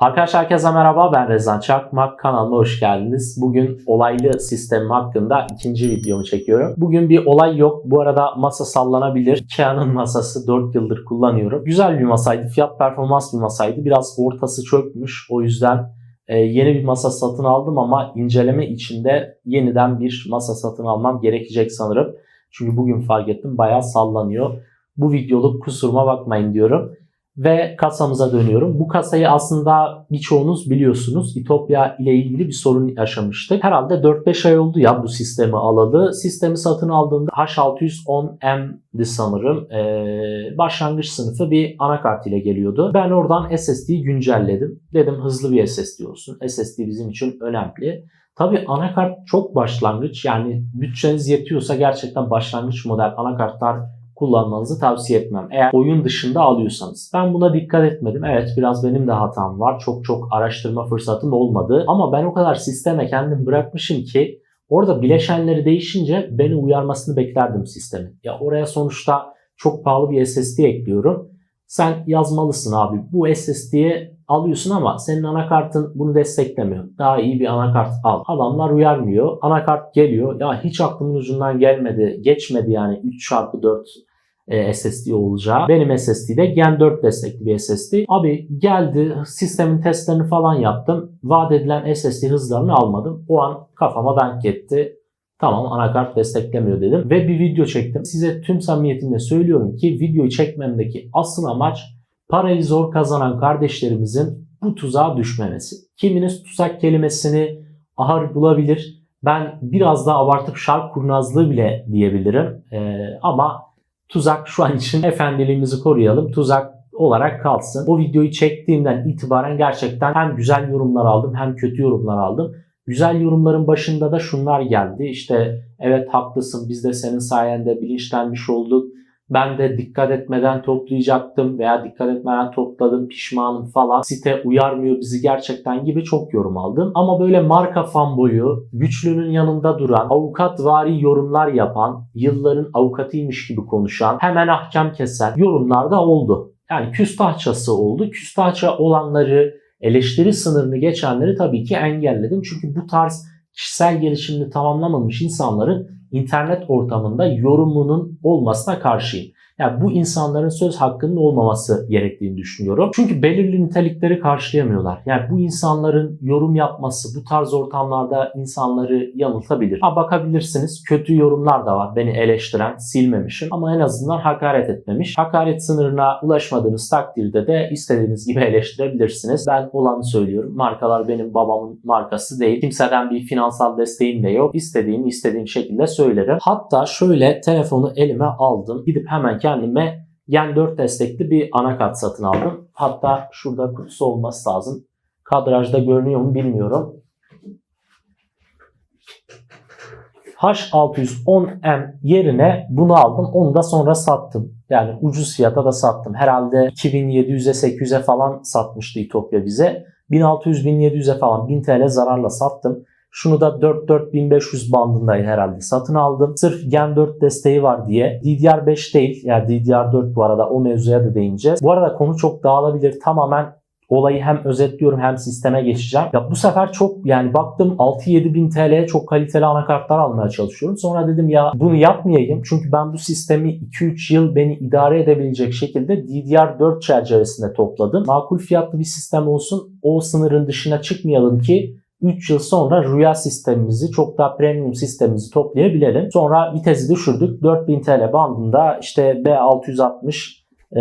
Arkadaşlar herkese merhaba ben Rezan Çakmak kanalıma hoş geldiniz. Bugün olaylı sistemim hakkında ikinci videomu çekiyorum. Bugün bir olay yok. Bu arada masa sallanabilir. Ikea'nın masası 4 yıldır kullanıyorum. Güzel bir masaydı. Fiyat performans bir masaydı. Biraz ortası çökmüş. O yüzden e, yeni bir masa satın aldım ama inceleme içinde yeniden bir masa satın almam gerekecek sanırım. Çünkü bugün fark ettim bayağı sallanıyor. Bu videoluk kusuruma bakmayın diyorum ve kasamıza dönüyorum. Bu kasayı aslında birçoğunuz biliyorsunuz. İtopya ile ilgili bir sorun yaşamıştık. Herhalde 4-5 ay oldu ya bu sistemi alalı. Sistemi satın aldığımda H610M'di sanırım. Ee, başlangıç sınıfı bir anakart ile geliyordu. Ben oradan SSD'yi güncelledim. Dedim hızlı bir SSD olsun. SSD bizim için önemli. Tabi anakart çok başlangıç. Yani bütçeniz yetiyorsa gerçekten başlangıç model anakartlar kullanmanızı tavsiye etmem. Eğer oyun dışında alıyorsanız. Ben buna dikkat etmedim. Evet biraz benim de hatam var. Çok çok araştırma fırsatım olmadı. Ama ben o kadar sisteme kendim bırakmışım ki orada bileşenleri değişince beni uyarmasını beklerdim sistemin. Ya oraya sonuçta çok pahalı bir SSD ekliyorum. Sen yazmalısın abi. Bu SSD'ye alıyorsun ama senin anakartın bunu desteklemiyor. Daha iyi bir anakart al. Adamlar uyarmıyor. Anakart geliyor. Ya hiç aklımın ucundan gelmedi. Geçmedi yani 3x4 e, SSD olacağı. Benim SSD de Gen 4 destekli bir SSD. Abi geldi sistemin testlerini falan yaptım. Vaat edilen SSD hızlarını almadım. O an kafama dank etti. Tamam anakart desteklemiyor dedim ve bir video çektim. Size tüm samimiyetimle söylüyorum ki videoyu çekmemdeki asıl amaç parayı zor kazanan kardeşlerimizin bu tuzağa düşmemesi. Kiminiz tuzak kelimesini ahır bulabilir. Ben biraz daha abartıp şark kurnazlığı bile diyebilirim. Ee, ama tuzak şu an için efendiliğimizi koruyalım. Tuzak olarak kalsın. O videoyu çektiğimden itibaren gerçekten hem güzel yorumlar aldım hem kötü yorumlar aldım. Güzel yorumların başında da şunlar geldi. İşte evet haklısın biz de senin sayende bilinçlenmiş olduk. Ben de dikkat etmeden toplayacaktım veya dikkat etmeden topladım pişmanım falan. Site uyarmıyor bizi gerçekten gibi çok yorum aldım. Ama böyle marka fanboyu, güçlünün yanında duran, avukat vari yorumlar yapan, yılların avukatıymış gibi konuşan, hemen ahkam kesen yorumlar da oldu. Yani küstahçası oldu. Küstahça olanları, eleştiri sınırını geçenleri tabii ki engelledim. Çünkü bu tarz kişisel gelişimini tamamlamamış insanların internet ortamında yorumunun olmasına karşıyım. Yani bu insanların söz hakkının olmaması gerektiğini düşünüyorum. Çünkü belirli nitelikleri karşılayamıyorlar. Yani bu insanların yorum yapması bu tarz ortamlarda insanları yanıltabilir. Ha bakabilirsiniz kötü yorumlar da var beni eleştiren silmemişim ama en azından hakaret etmemiş. Hakaret sınırına ulaşmadığınız takdirde de istediğiniz gibi eleştirebilirsiniz. Ben olanı söylüyorum. Markalar benim babamın markası değil. Kimseden bir finansal desteğim de yok. İstediğimi istediğim şekilde söylerim. Hatta şöyle telefonu elime aldım. Gidip hemen kendime Gen 4 destekli bir anakart satın aldım. Hatta şurada kutusu olması lazım. Kadrajda görünüyor mu bilmiyorum. H610M yerine bunu aldım. Onu da sonra sattım. Yani ucuz fiyata da sattım. Herhalde 2700'e 800'e falan satmıştı İtopya bize. 1600-1700'e falan 1000 TL zararla sattım. Şunu da 4-4500 bandındaydı herhalde satın aldım. Sırf Gen 4 desteği var diye. DDR5 değil yani DDR4 bu arada o mevzuya da değineceğiz. Bu arada konu çok dağılabilir. Tamamen olayı hem özetliyorum hem sisteme geçeceğim. Ya bu sefer çok yani baktım 6-7 bin TL'ye çok kaliteli anakartlar almaya çalışıyorum. Sonra dedim ya bunu yapmayayım. Çünkü ben bu sistemi 2-3 yıl beni idare edebilecek şekilde DDR4 çerçevesinde topladım. Makul fiyatlı bir sistem olsun. O sınırın dışına çıkmayalım ki 3 yıl sonra rüya sistemimizi çok daha premium sistemimizi toplayabilelim. Sonra vitesi düşürdük. 4000 TL bandında işte B660 e,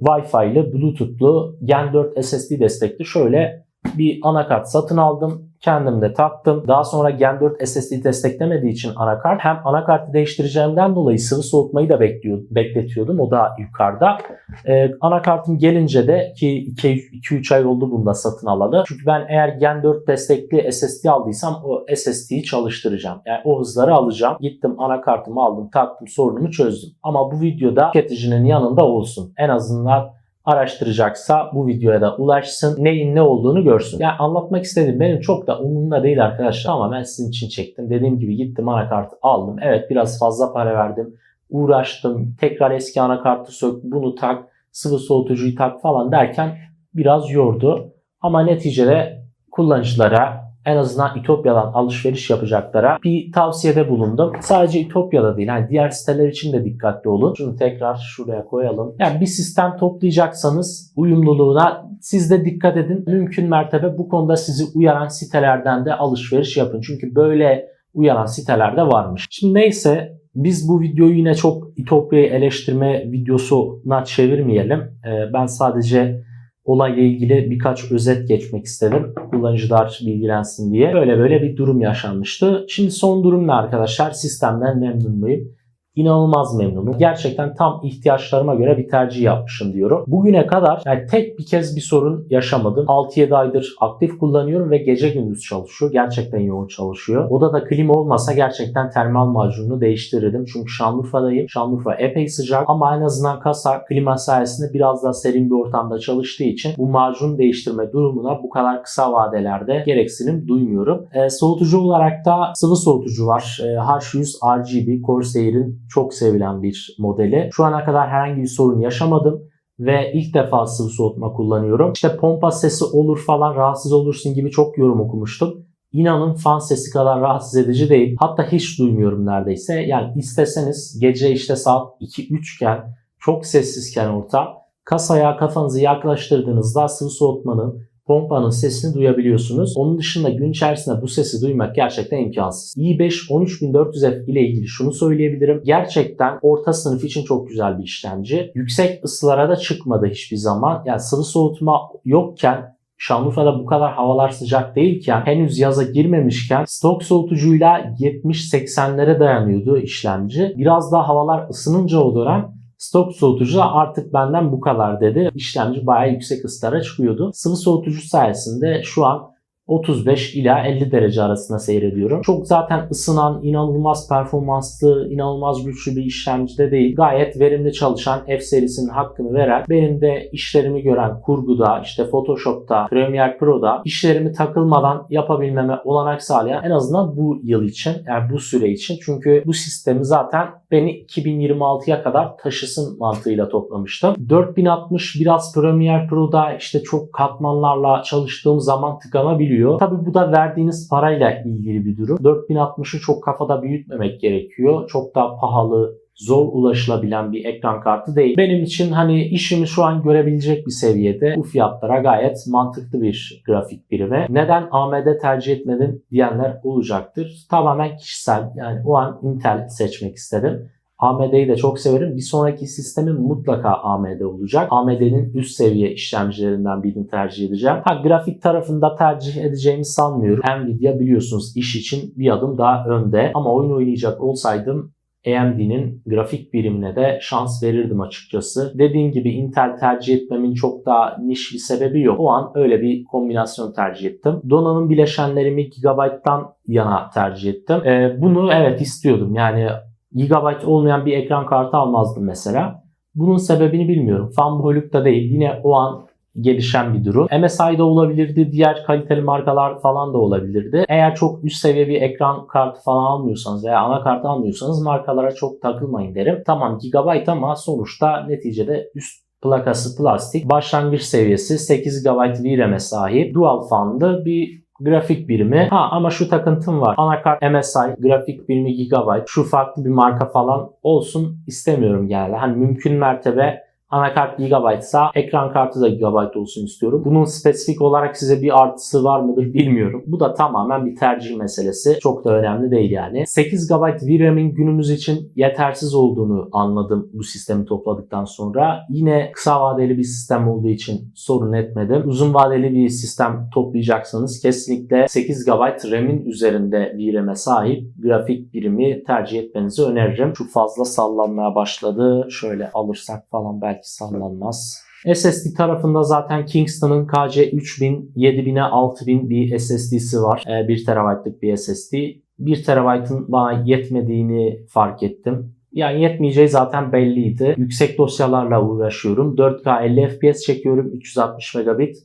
Wi-Fi'li, Bluetooth'lu Gen 4 SSD destekli şöyle bir anakart satın aldım. Kendim de taktım. Daha sonra Gen 4 SSD desteklemediği için anakart hem anakartı değiştireceğimden dolayı sıvı soğutmayı da bekliyor, bekletiyordum. O da yukarıda. Ee, anakartım gelince de ki 2-3 ay oldu bunda satın alalı. Çünkü ben eğer Gen 4 destekli SSD aldıysam o SSD'yi çalıştıracağım. Yani o hızları alacağım. Gittim anakartımı aldım, taktım, sorunumu çözdüm. Ama bu videoda tüketicinin yanında olsun. En azından araştıracaksa bu videoya da ulaşsın. Neyin ne olduğunu görsün. Yani anlatmak istediğim benim çok da umurumda değil arkadaşlar ama ben sizin için çektim. Dediğim gibi gittim anakartı aldım. Evet biraz fazla para verdim. Uğraştım. Tekrar eski anakartı sök. Bunu tak. Sıvı soğutucuyu tak falan derken biraz yordu. Ama neticede kullanıcılara en azından Ütopya'dan alışveriş yapacaklara bir tavsiyede bulundum. Sadece Ütopya'da değil, yani diğer siteler için de dikkatli olun. Şunu tekrar şuraya koyalım. Yani bir sistem toplayacaksanız uyumluluğuna siz de dikkat edin. Mümkün mertebe bu konuda sizi uyaran sitelerden de alışveriş yapın. Çünkü böyle uyaran siteler de varmış. Şimdi neyse biz bu videoyu yine çok Ütopya'yı eleştirme videosuna çevirmeyelim. Ee, ben sadece olayla ilgili birkaç özet geçmek istedim. Kullanıcılar bilgilensin diye. Böyle böyle bir durum yaşanmıştı. Şimdi son durum ne arkadaşlar? Sistemden memnun muyum? İnanılmaz memnunum. Gerçekten tam ihtiyaçlarıma göre bir tercih yapmışım diyorum. Bugüne kadar yani tek bir kez bir sorun yaşamadım. 6-7 aydır aktif kullanıyorum ve gece gündüz çalışıyor. Gerçekten yoğun çalışıyor. Odada klima olmasa gerçekten termal macununu değiştirirdim. Çünkü Şanlıurfa'dayım. Şanlıurfa epey sıcak ama en azından kasa klima sayesinde biraz daha serin bir ortamda çalıştığı için bu macun değiştirme durumuna bu kadar kısa vadelerde gereksinim duymuyorum. E, soğutucu olarak da sıvı soğutucu var. E, H100 RGB Corsair'in çok sevilen bir modeli. Şu ana kadar herhangi bir sorun yaşamadım ve ilk defa sıvı soğutma kullanıyorum. İşte pompa sesi olur falan rahatsız olursun gibi çok yorum okumuştum. İnanın fan sesi kadar rahatsız edici değil. Hatta hiç duymuyorum neredeyse. Yani isteseniz gece işte saat 2-3 iken çok sessizken ortam kasaya kafanızı yaklaştırdığınızda sıvı soğutmanın pompanın sesini duyabiliyorsunuz. Onun dışında gün içerisinde bu sesi duymak gerçekten imkansız. i5 13400F ile ilgili şunu söyleyebilirim. Gerçekten orta sınıf için çok güzel bir işlemci. Yüksek ısılara da çıkmadı hiçbir zaman. Yani sıvı soğutma yokken Şanlıurfa'da bu kadar havalar sıcak değilken henüz yaza girmemişken stok soğutucuyla 70-80'lere dayanıyordu işlemci. Biraz daha havalar ısınınca o dönem Stok soğutucu artık benden bu kadar dedi. İşlemci bayağı yüksek ısılara çıkıyordu. Sıvı soğutucu sayesinde şu an 35 ila 50 derece arasında seyrediyorum. Çok zaten ısınan, inanılmaz performanslı, inanılmaz güçlü bir işlemci de değil. Gayet verimli çalışan F serisinin hakkını veren, benim de işlerimi gören kurguda, işte Photoshop'ta, Premiere Pro'da işlerimi takılmadan yapabilmeme olanak sağlayan en azından bu yıl için, yani bu süre için. Çünkü bu sistemi zaten beni 2026'ya kadar taşısın mantığıyla toplamıştım. 4060 biraz Premiere Pro'da işte çok katmanlarla çalıştığım zaman tıkanabiliyor geliyor. Tabi bu da verdiğiniz parayla ilgili bir durum. 4060'ı çok kafada büyütmemek gerekiyor. Çok daha pahalı zor ulaşılabilen bir ekran kartı değil. Benim için hani işimi şu an görebilecek bir seviyede bu fiyatlara gayet mantıklı bir grafik birimi. Neden AMD tercih etmedin diyenler olacaktır. Tamamen kişisel yani o an Intel seçmek istedim. AMD'yi de çok severim. Bir sonraki sistemim mutlaka AMD olacak. AMD'nin üst seviye işlemcilerinden birini tercih edeceğim. Ha grafik tarafında tercih edeceğimi sanmıyorum. Nvidia biliyorsunuz iş için bir adım daha önde. Ama oyun oynayacak olsaydım AMD'nin grafik birimine de şans verirdim açıkçası. Dediğim gibi Intel tercih etmemin çok daha niş bir sebebi yok. O an öyle bir kombinasyon tercih ettim. Donanım bileşenlerimi Gigabyte'dan yana tercih ettim. Ee, bunu evet istiyordum. Yani GB olmayan bir ekran kartı almazdım mesela. Bunun sebebini bilmiyorum. Fanboylukta değil. Yine o an gelişen bir durum. MSI'da olabilirdi, diğer kaliteli markalar falan da olabilirdi. Eğer çok üst seviye bir ekran kartı falan almıyorsanız veya anakart almıyorsanız markalara çok takılmayın derim. Tamam GB ama sonuçta neticede üst plakası plastik. Başlangıç seviyesi 8 GB VRAM'e sahip. Dual fanlı bir grafik birimi. Ha ama şu takıntım var. Anakart MSI, grafik birimi GB, şu farklı bir marka falan olsun istemiyorum yani. Hani mümkün mertebe Anakart GB ise ekran kartı da GB olsun istiyorum. Bunun spesifik olarak size bir artısı var mıdır bilmiyorum. Bu da tamamen bir tercih meselesi. Çok da önemli değil yani. 8 GB VRAM'in günümüz için yetersiz olduğunu anladım bu sistemi topladıktan sonra. Yine kısa vadeli bir sistem olduğu için sorun etmedim. Uzun vadeli bir sistem toplayacaksanız kesinlikle 8 GB RAM'in üzerinde VRAM'e sahip grafik birimi tercih etmenizi öneririm. Şu fazla sallanmaya başladı. Şöyle alırsak falan belki belki sallanmaz. SSD tarafında zaten Kingston'ın KC 3000, 7000'e 6000 bir SSD'si var. 1 ee, TB'lık bir SSD. 1 TB'ın bana yetmediğini fark ettim. Yani yetmeyeceği zaten belliydi. Yüksek dosyalarla uğraşıyorum. 4K 50 FPS çekiyorum. 360 megabit.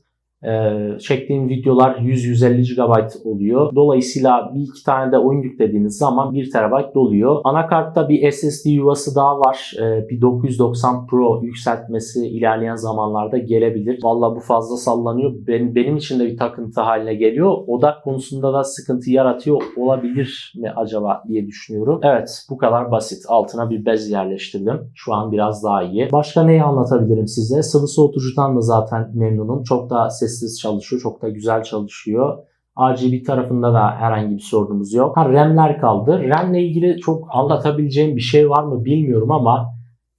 Ee, çektiğim videolar 100-150 GB oluyor. Dolayısıyla bir iki tane de oyun yüklediğiniz zaman 1 TB doluyor. Anakartta bir SSD yuvası daha var. Ee, bir 990 Pro yükseltmesi ilerleyen zamanlarda gelebilir. Valla bu fazla sallanıyor. Benim, benim için de bir takıntı haline geliyor. Odak konusunda da sıkıntı yaratıyor olabilir mi acaba diye düşünüyorum. Evet bu kadar basit. Altına bir bez yerleştirdim. Şu an biraz daha iyi. Başka neyi anlatabilirim size? Sıvı soğutucudan da zaten memnunum. Çok da sessiz çalışıyor. Çok da güzel çalışıyor. RGB tarafında da herhangi bir sorunumuz yok. Ha RAM'ler kaldı. RAM'le ilgili çok anlatabileceğim bir şey var mı bilmiyorum ama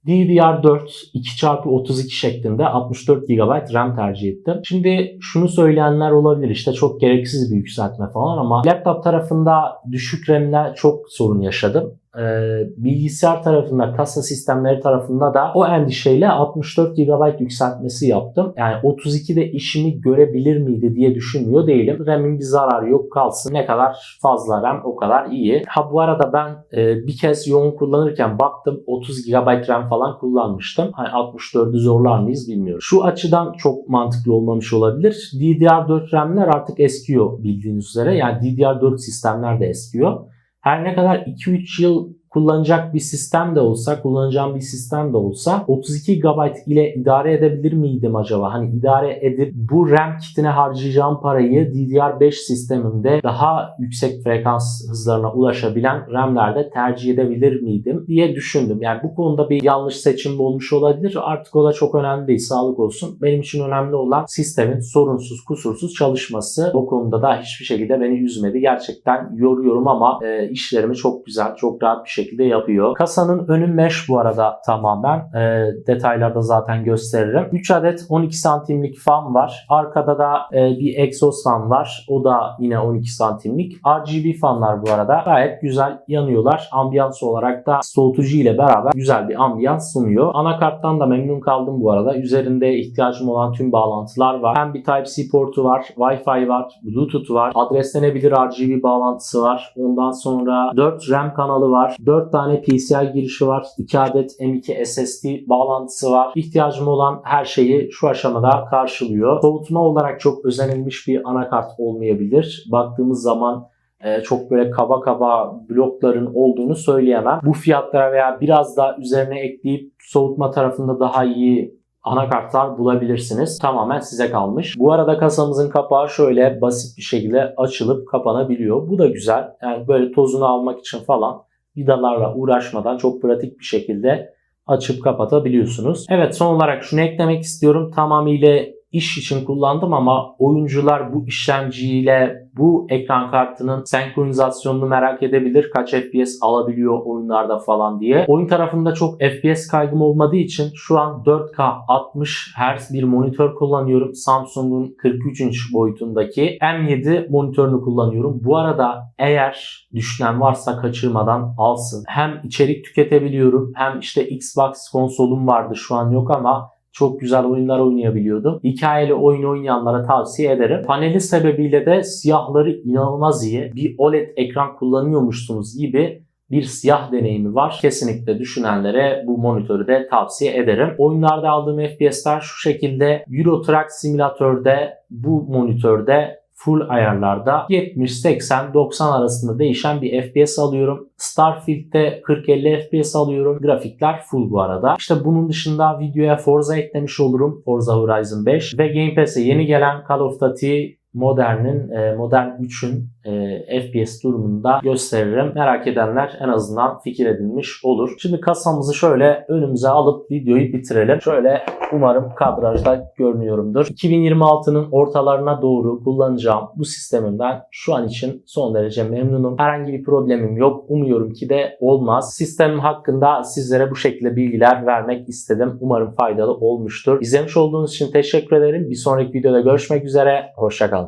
DDR4 2x32 şeklinde 64 GB RAM tercih ettim. Şimdi şunu söyleyenler olabilir işte çok gereksiz bir yükseltme falan ama laptop tarafında düşük RAM'le çok sorun yaşadım. Ee, bilgisayar tarafında, kasa sistemleri tarafında da o endişeyle 64 GB yükseltmesi yaptım. Yani 32'de işimi görebilir miydi diye düşünmüyor değilim. RAM'in bir zararı yok kalsın. Ne kadar fazla RAM o kadar iyi. Ha bu arada ben e, bir kez yoğun kullanırken baktım 30 GB RAM falan kullanmıştım. Hani 64'ü zorlar mıyız bilmiyorum. Şu açıdan çok mantıklı olmamış olabilir. DDR4 RAM'ler artık eskiyor bildiğiniz üzere. Yani DDR4 sistemler de eskiyor her ne kadar 2-3 yıl kullanacak bir sistem de olsa, kullanacağım bir sistem de olsa 32 GB ile idare edebilir miydim acaba? Hani idare edip bu RAM kitine harcayacağım parayı DDR5 sistemimde daha yüksek frekans hızlarına ulaşabilen RAM'lerde tercih edebilir miydim diye düşündüm. Yani bu konuda bir yanlış seçim olmuş olabilir. Artık o da çok önemli değil. Sağlık olsun. Benim için önemli olan sistemin sorunsuz, kusursuz çalışması. O konuda da hiçbir şekilde beni üzmedi. Gerçekten yoruyorum ama e, işlerimi çok güzel, çok rahat bir şekilde şekilde yapıyor. Kasanın önü mesh bu arada tamamen. E, detaylarda zaten gösteririm. 3 adet 12 santimlik fan var. Arkada da e, bir egzoz fan var. O da yine 12 santimlik. RGB fanlar bu arada. Gayet güzel yanıyorlar. Ambiyans olarak da soğutucu ile beraber güzel bir ambiyans sunuyor. Anakarttan da memnun kaldım bu arada. Üzerinde ihtiyacım olan tüm bağlantılar var. Hem bir Type-C portu var. Wi-Fi var. Bluetooth var. Adreslenebilir RGB bağlantısı var. Ondan sonra 4 RAM kanalı var. 4 tane PCI girişi var. 2 adet M2 SSD bağlantısı var. İhtiyacım olan her şeyi şu aşamada karşılıyor. Soğutma olarak çok özenilmiş bir anakart olmayabilir. Baktığımız zaman e, çok böyle kaba kaba blokların olduğunu söyleyemem. Bu fiyatlara veya biraz daha üzerine ekleyip soğutma tarafında daha iyi anakartlar bulabilirsiniz. Tamamen size kalmış. Bu arada kasamızın kapağı şöyle basit bir şekilde açılıp kapanabiliyor. Bu da güzel. Yani böyle tozunu almak için falan vidalarla uğraşmadan çok pratik bir şekilde açıp kapatabiliyorsunuz. Evet son olarak şunu eklemek istiyorum. Tamamıyla iş için kullandım ama oyuncular bu işlemciyle bu ekran kartının senkronizasyonunu merak edebilir. Kaç FPS alabiliyor oyunlarda falan diye. Oyun tarafında çok FPS kaygım olmadığı için şu an 4K 60 Hz bir monitör kullanıyorum. Samsung'un 43 inç boyutundaki M7 monitörünü kullanıyorum. Bu arada eğer düşünen varsa kaçırmadan alsın. Hem içerik tüketebiliyorum hem işte Xbox konsolum vardı şu an yok ama çok güzel oyunlar oynayabiliyordum. Hikayeli oyun oynayanlara tavsiye ederim. Paneli sebebiyle de siyahları inanılmaz iyi. Bir OLED ekran kullanıyormuşsunuz gibi bir siyah deneyimi var. Kesinlikle düşünenlere bu monitörü de tavsiye ederim. Oyunlarda aldığım FPS'ler şu şekilde Euro Truck Simulator'da bu monitörde full ayarlarda 70, 80, 90 arasında değişen bir FPS alıyorum. Starfield'de 40-50 FPS alıyorum. Grafikler full bu arada. İşte bunun dışında videoya Forza eklemiş olurum. Forza Horizon 5 ve Game Pass'e yeni gelen Call of Duty Modern'in e, Modern 3'ün e, FPS durumunda gösteririm. Merak edenler en azından fikir edinmiş olur. Şimdi kasamızı şöyle önümüze alıp videoyu bitirelim. Şöyle umarım kadrajda görünüyorumdur. 2026'nın ortalarına doğru kullanacağım bu sistemimden şu an için son derece memnunum. Herhangi bir problemim yok. Umuyorum ki de olmaz. Sistemim hakkında sizlere bu şekilde bilgiler vermek istedim. Umarım faydalı olmuştur. İzlemiş olduğunuz için teşekkür ederim. Bir sonraki videoda görüşmek üzere. Hoşçakalın.